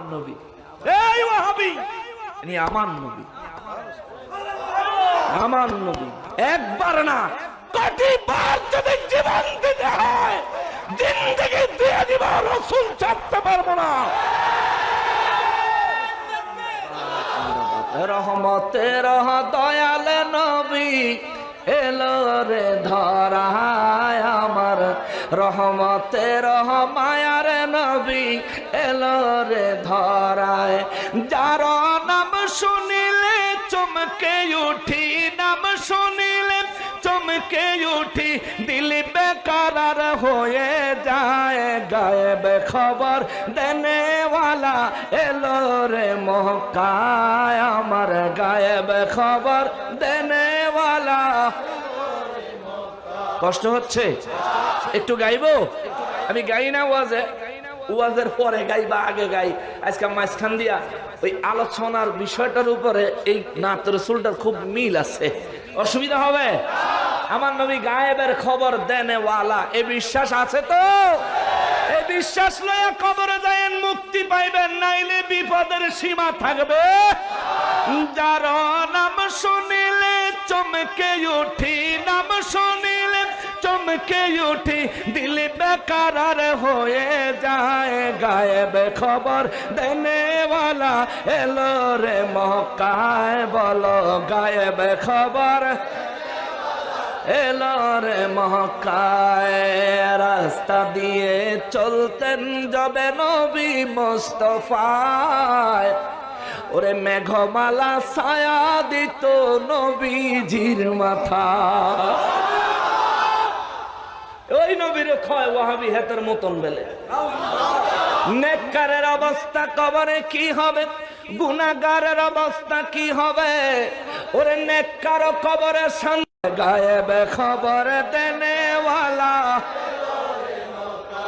আমার নবী। এই ওয়াহাবি! ইনি আমার নবী। আমার নবী। একবার না কটি বার যদি জীবন দিতে হয় জিন্দগি দিয়ে দিব রসুল ছাড়তে পারব না। রহমতের দয়াল নবী এলো রে ধরায় আমার। রহমতের মায়ার নবী এলো রে ধরায়। যার নাম শুনিলে চমকে উঠি, নাম শুনিলে চমকে উঠি, দিল বেকার হয়ে যায়, গায়েব খবর দেনেওয়ালা এলো রে মহকায় আমার গায়েব খবর দেনেওয়ালা। কষ্ট হচ্ছে? একটু গাইবো? আমি গাই না ওয়াজে। ওয়াজের পরে গাই বা আগে গাই, আজকে মাঝখান দিয়া ওই আলোচনার বিষয়টার উপরে এই নাত রসুলটার খুব মিল আছে। অসুবিধা হবে? আমার নবী গায়েবের খবর দেনে ওয়ালা, এ বিশ্বাস আছে তো? এই বিশ্বাস লয়া কবরে যায় মুক্তি পাইবেন, নাইলে বিপদের সীমা থাকবে। যার নাম শুনিলে চমকে উঠি, নাম চমকে উঠি, দিল বেকার হয়ে যায় গায়েব খবর। দেনেওয়ালা এলো রে মহকায় বলো গায়েব খবর। এলো রে মহকায় রাস্তা দিয়ে চলতেন যাবে নবী মোস্তফায়। ওরে মেঘমালা ছায়া দিত নবীজির মাথা নবীর ক্ষয় ওয়াহাবি হেতের মতন বেলে। নেককারের অবস্থা কবরে কি হবে? অবস্থা কি হবে? ওরে নেককার কবরে খবর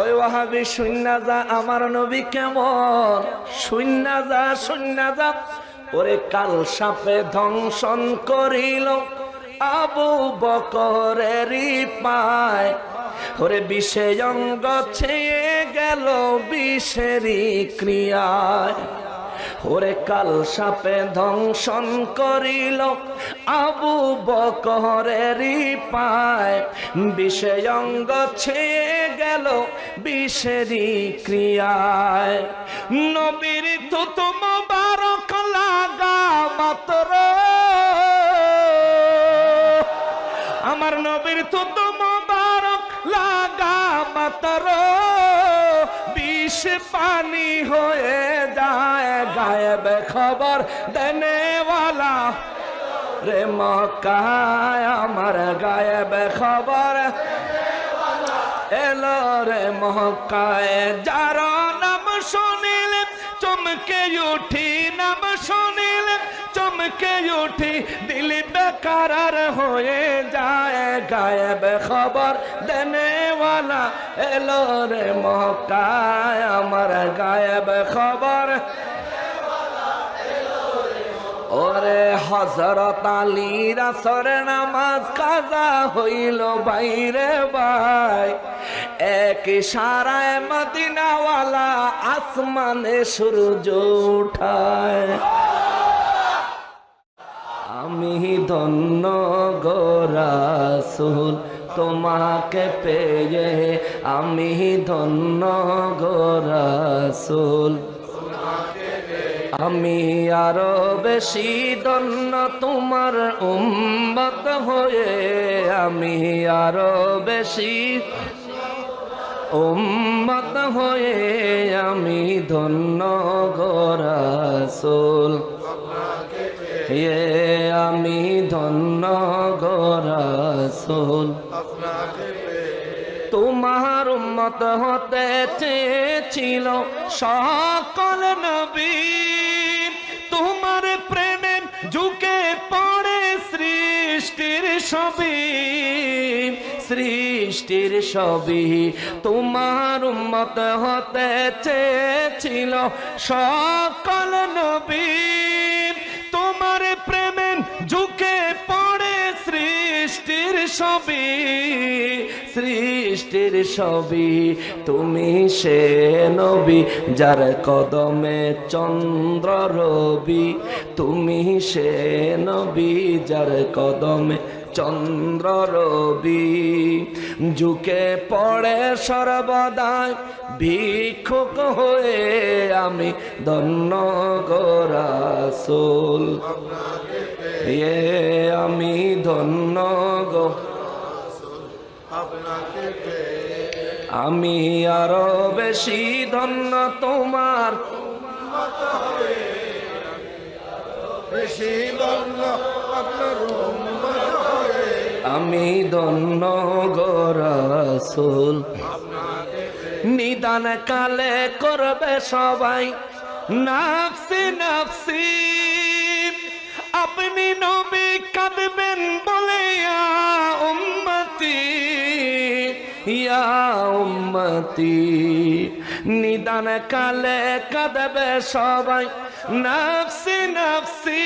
ওই ওয়াহাবি শূন্য যা, আমার নবী কেমন? শূন্য যা শূন্য যা। ওরে কাল সাপে ধ্বংসন করিল। আবু বকরেরই পায়। ওরে বিষে অঙ্গ ছেয়ে গেল বিষেরই ক্রিয়ায়। ওরে কাল সাপে ধ্বংসন করিল আবু বকরেরই পায়। বিষে অঙ্গ ছেয়ে গেল বিষেরই ক্রিয়ায়। নবীর তুত মোবারক লাগা মাত্র। আমার নবীর লাগা মাত্র বিষ পানি হয়ে যায়, গায়েব খবর দেনেওয়ালা। রে মকায় আমার গায়েব খবর এলো রে মহকায় যার নাম শুনিলে চমকে উঠি, নাম শুনিলে চমকে উঠি, দিল বেকার হয়ে যায় গায়েব খবর। দেনেওয়ালা এলো রে মহকায় আমার গায়েব খবর। ওরে হজরত আলীর আসর নামাজ কাজা হইল বাইরে বাই এক সারায় মদিনাওয়ালা আসমানে সূর্য উঠায়। আমি ধন্য গোরাসুল তোমাকে পেয়ে আমি ধন্য গোরাসুল আমি আরও বেশি দন্য তোমার উম্মত হয়ে, আমি আরও বেশি উম্মত হয়ে, আমি ধন্য গোরাসুল হে আমি ধন্য গোরাসুল তোমার উম্মত হতে চেয়েছিল সকল নবী। তোমার প্রেমে ঝুঁকে পড়ে সৃষ্টির সবই সৃষ্টির সবই তোমার উম্মত হতে চেয়েছিল সকল নবী। পড়ে সৃষ্টির সবই। তুমি সে নবী যার কদমে চন্দ্র রবি। তুমি সে নবী যার কদমে চন্দ্র রবি। ঝুঁকে পড়ে সর্বদাই ভিক্ষুক হয়ে আমি ধন্য গোরাসুল এ আমি ধন্য আমি আরও বেশি ধন্য তোমার। বেশি ধন্য আপনার আমি ধন্য গোরাসুল নিদান কালে করবে সবাই। নাফসি নাফসি, আপনি নবী কাঁদবেন বলে উম্মতি, ইয়া উম্মতি। নিদান কালে কাঁদবে সবাই। নাফসি নাফসি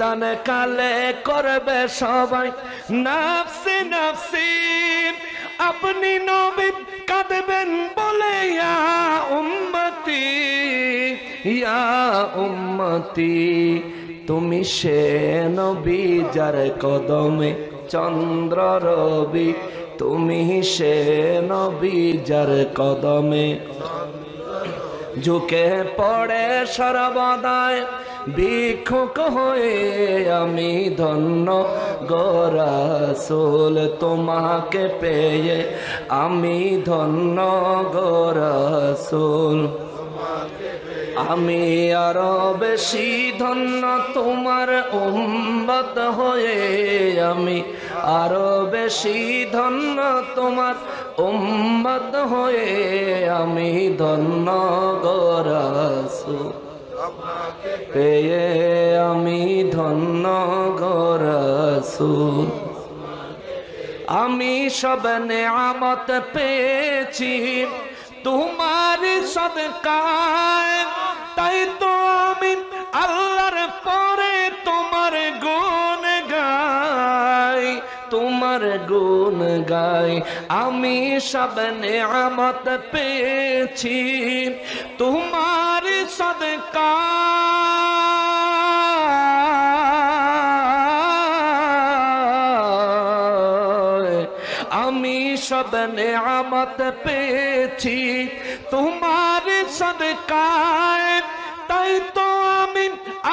নিদান কালে করবে সবাই। নাফসি নাফসি, আপনি নবী কাঁদবেন বলে, ইয়া উম্মতি ইয়া উম্মতি, তুমি সে নবী যার কদমে চন্দ্র রবি, তুমি সে নবী যার কদমে। ঝুঁকে পড়ে সর্বদায় ভিক্ষুক হয়ে আমি ধন্য গোরাসুল তোমাকে পেয়ে আমি ধন্য গোরাসুল আমি আরও বেশি ধন্য তোমার উম্মত হয়ে আমি আরও বেশি ধন্য তোমার উম্মত হয়ে আমি ধন্য গোরাসু পেয়ে আমি ধন্য গোরাসু আমি সব নেয়ামত পেয়েছি, তোমার সদকায়। তাই তো আমি আল্লাহর পরে তোমার গুণ গাই, তোমার গুণ গাই। আমি সব নেয়ামত পেয়েছি সদকায় আমি সব নেয়ামত পেয়েছি তোমার সদকায়। তাই তো আমি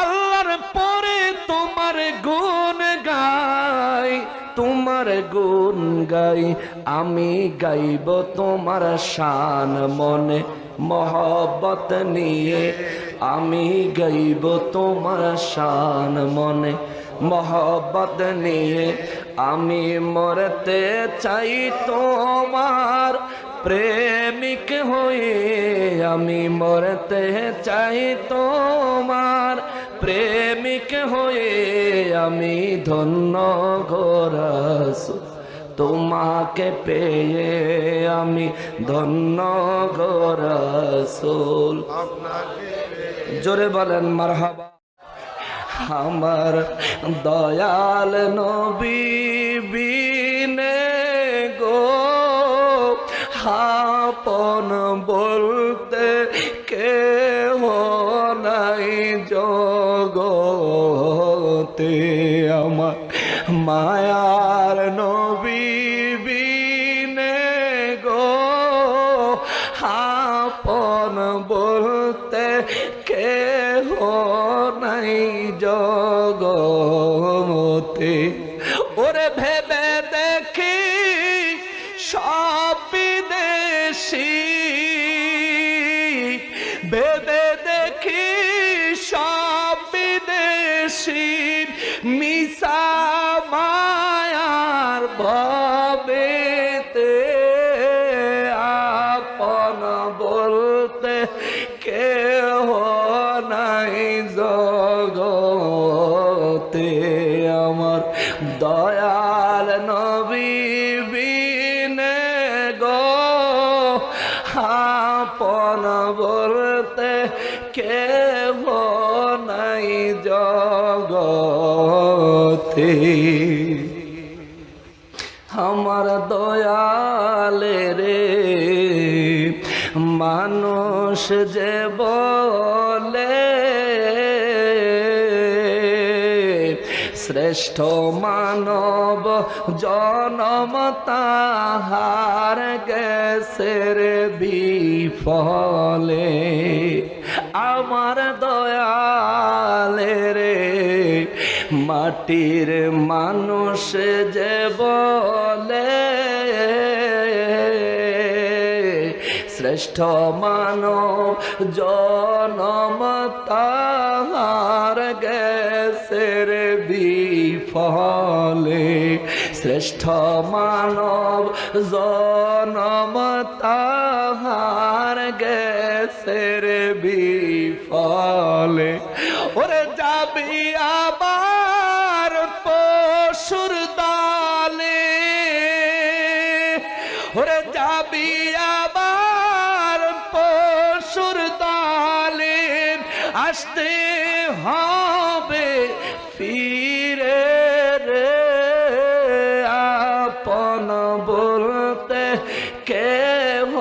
আল্লাহর পরে তোমার গুণ গাই, তোমার গুণ গাই। আমি গাইব তোমার শান মনে। মহব্বত নিয়ে আমি গাইব তোমার শান মনে। মহব্বত নিয়ে আমি মরতে চাই তোমার। প্রেমিক হয়ে আমি মরতে চাই তোমার। প্রেমিক হয়ে আমি ধন্য গোরাস তোমাকে পেয়ে আমি ধন্য গোরাসুল জোরে বলেন, মারহাবা। আমার দয়াল নবী বিনে গো হাপন বলতে কে নাই জগতে আমার মায়ার আপন বলতে কে নাই জগতে। ওরে ভেবে দেখি সব বিদেশি। ভেবে দেখি সব বিদেশি। মিশা আপন বলতে কেহ নাই জগতে। আমার দয়ালে রে মানুষ যে বলে শ্রেষ্ঠ মানব জনম তাহার গেছের বিফলে। আমার দয়ালে রে মাটির মানুষ যে বলে শ্রেষ্ঠ মানব, জনম তাহার গেছের বিফলে। শ্রেষ্ঠ মানব, জনম তাহার গেছের বিফলে। ওরে যাবি আবার কেহ